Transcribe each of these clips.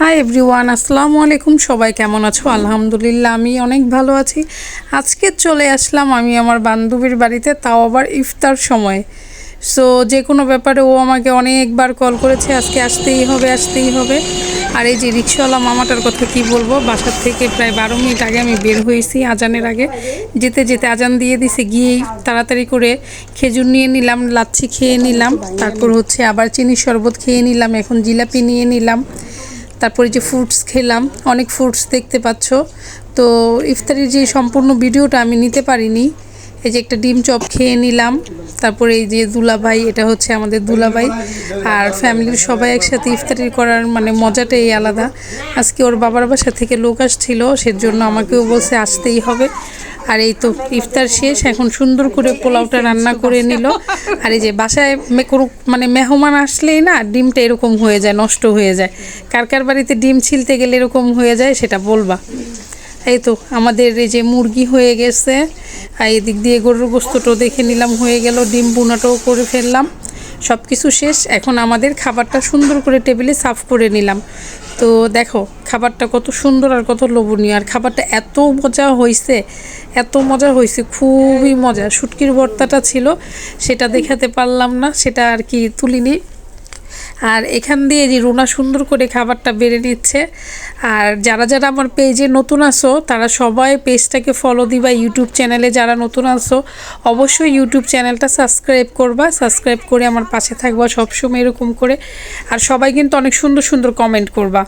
Hi everyone আসসালামু আলাইকুম। সবাই কেমন আছো? আলহামদুলিল্লাহ, আমি অনেক ভালো আছি। আজকে চলে আসলাম আমি আমার বান্ধবীর বাড়িতে, তাও আবার ইফতার সময়। সো যে কোনো ব্যাপারে ও আমাকে অনেকবার কল করেছে, আজকে আসতেই হবে আসতেই হবে। আর এই যে রিক্সাওয়ালা মামাটার কথা কি বলব, বাসার থেকে প্রায় বারো মিনিট আগে আমি বের হয়েছি আজানের আগে। যেতে যেতে আজান দিয়ে দিছে, গিয়েই তাড়াতাড়ি করে খেজুর নিয়ে নিলাম, লাচ্ছি খেয়ে নিলাম। তারপর হচ্ছে আবার চিনির শরবত খেয়ে নিলাম, এখন জিলাপি নিয়ে নিলাম। তারপরে যে ফ্রুটস খেলাম, অনেক ফ্রুটস দেখতে পাচ্ছ। তো ইফতারির যে সম্পূর্ণ ভিডিওটা আমি নিতে পারিনি, এই যে একটা ডিম চপ খেয়ে নিলাম, তারপরে এই যে দুলাভাই, এটা হচ্ছে আমাদের দুলাভাই, আর ফ্যামিলির সবাই একসাথে ইফতারি করার মানে মজাটাই আলাদা। আজকে ওর বাবার বাসা থেকে লোক আসছিল, সেজন্য আমাকেও বলছে আসতেই হবে। আর এই তো ইফতার শেষ, এখন সুন্দর করে পোলাওটা রান্না করে নিল। আর এই যে বাসায় কোনো মানে মেহমান আসলেই না ডিমটা এরকম হয়ে যায়, নষ্ট হয়ে যায়। কার কার বাড়িতে ডিম ছিলতে গেলে এরকম হয়ে যায় সেটা বলবা। এই তো আমাদের এই যে মুরগি হয়ে গেছে, আর এদিক দিয়ে গরুর গোস্তটাও দেখে নিলাম, হয়ে গেল, ডিম বুনাটাও করে ফেললাম। সব কিছু শেষ। এখন আমাদের খাবারটা সুন্দর করে টেবিলে সাফ করে নিলাম। তো দেখো, খাবারটা কত সুন্দর আর কত লোভনীয়। আর খাবারটা এত মজা হয়েছে এত মজা হয়েছে খুবই মজা। শুটকির ভর্তাটা ছিল, সেটা দেখাতে পারলাম না, সেটা আর কি তুলিনি। আর এখান দিয়ে যে রুনা সুন্দর করে খাবারটা বেড়ে নিচ্ছে। আর যারা যারা আমার পেজে নতুন আসো তারা সবাই পেজটাকে ফলো দিবা। ইউটিউব চ্যানেলে যারা নতুন আসো অবশ্যই ইউটিউব চ্যানেলটা সাবস্ক্রাইব করবা। সাবস্ক্রাইব করে আমার পাশে থাকবা সবসময় এরকম করে। আর সবাই কিন্তু অনেক সুন্দর সুন্দর কমেন্ট করবা।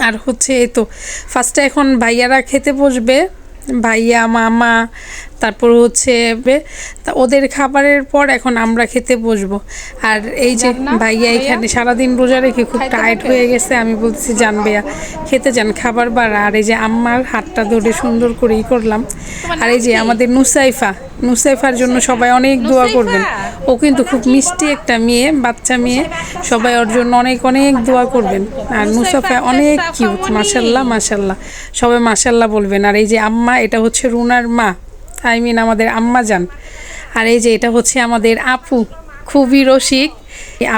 আর হচ্ছে এই তো ফার্স্টে এখন ভাইয়ারা খেতে বসবে। ভাইয়া, মামা তারপর হচ্ছে ওদের খাবারের পর এখন আমরা খেতে বসবো। আর এই যে ভাইয়া এখানে সারাদিন রোজা রেখে খুব টায়ার্ড হয়ে গেছে আমি বলছি জান ভাইয়া খেতে যান খাবার বাড়া। আর এই যে আম্মার হাতটা ধরে সুন্দর করে ই করলাম আর এই যে আমাদের নুসাইফা নুসাইফার জন্য সবাই অনেক দোয়া করবেন। ও কিন্তু খুব মিষ্টি একটা মেয়ে বাচ্চা মেয়ে। সবাই ওর জন্য অনেক অনেক দোয়া করবেন। আর নুসাফা অনেক কিউট মাসাল্লাহ মাসাল্লাহ সবাই মাসাল্লাহ বলবেন। আর এই যে আম্মা এটা হচ্ছে রুনার মা। আই মিন আমাদের আম্মা যান। আর এই যে এটা হচ্ছে আমাদের আপু, খুবই রসিক।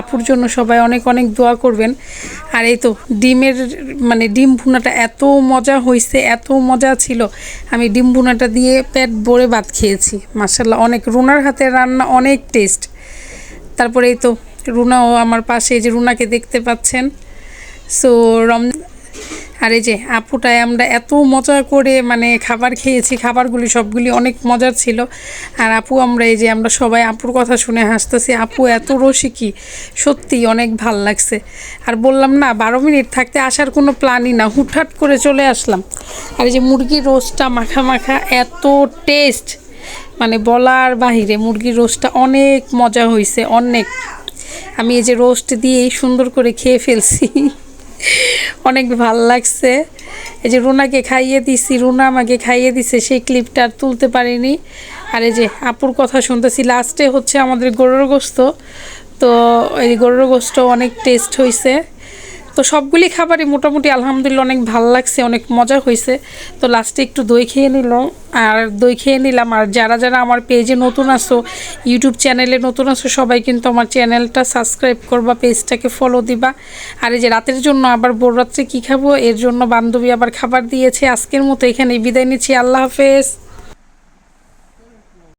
আপুর জন্য সবাই অনেক অনেক দোয়া করবেন। আর এই তো ডিমের মানে ডিম ভুনাটা এত মজা হয়েছে এত মজা ছিল। আমি ডিম ভুনাটা দিয়ে পেট ভরে ভাত খেয়েছি। মাসাল্লাহ অনেক রুনার হাতের রান্না অনেক টেস্ট। তারপরে এই তো রুনাও আমার পাশে যে রুনাকে দেখতে পাচ্ছেন। সো রম আর এই যে আপুটায় আমরা এত মজা করে মানে খাবার খেয়েছি, খাবারগুলি সবগুলি অনেক মজার ছিল। আর আপু আমরা এই যে আমরা সবাই আপুর কথা শুনে হাসতেছি, আপু এত রসিকি সত্যি অনেক ভালো লাগছে। আর বললাম না, বারো মিনিট থাকতে আসার কোনো প্ল্যানই না, হুটহাট করে চলে আসলাম। আর এই যে মুরগির রোস্টটা মাখা মাখা এত টেস্ট মানে বলার বাহিরে মুরগির রোস্টটা অনেক মজা হয়েছে অনেক। আমি এই যে রোস্ট দিয়েই সুন্দর করে খেয়ে ফেলছি। অনেক ভালো লাগছে। এই যে রুনাকে খাইয়ে দিছি, রুনা আমাকে খাইয়ে দিছে, সেই ক্লিপটা আর তুলতে পারিনি। আর এই যে আপুর কথা শুনতেছি লাস্টে হচ্ছে আমাদের গরুর গোস্ত। তো এই গরুর গোস্ত অনেক টেস্ট হয়েছে তো সবগুলি খাবারই মোটামুটি আলহামদুলিল্লাহ অনেক ভালো লাগছে, অনেক মজা হয়েছে। তো লাস্টে একটু দই খেয়ে নিল আর দই খেয়ে নিলাম। আর যারা যারা আমার পেজে নতুন আসো ইউটিউব চ্যানেলে নতুন আসো সবাই কিন্তু আমার চ্যানেলটা সাবস্ক্রাইব করবা পেজটাকে ফলো দিবা। আর এই যে রাতের জন্য আবার বড় রাত্রে কী খাব, এর জন্য বান্ধবী আবার খাবার দিয়েছে। আজকের মতো এখানে বিদায় নিচ্ছি। আল্লাহ হাফেজ।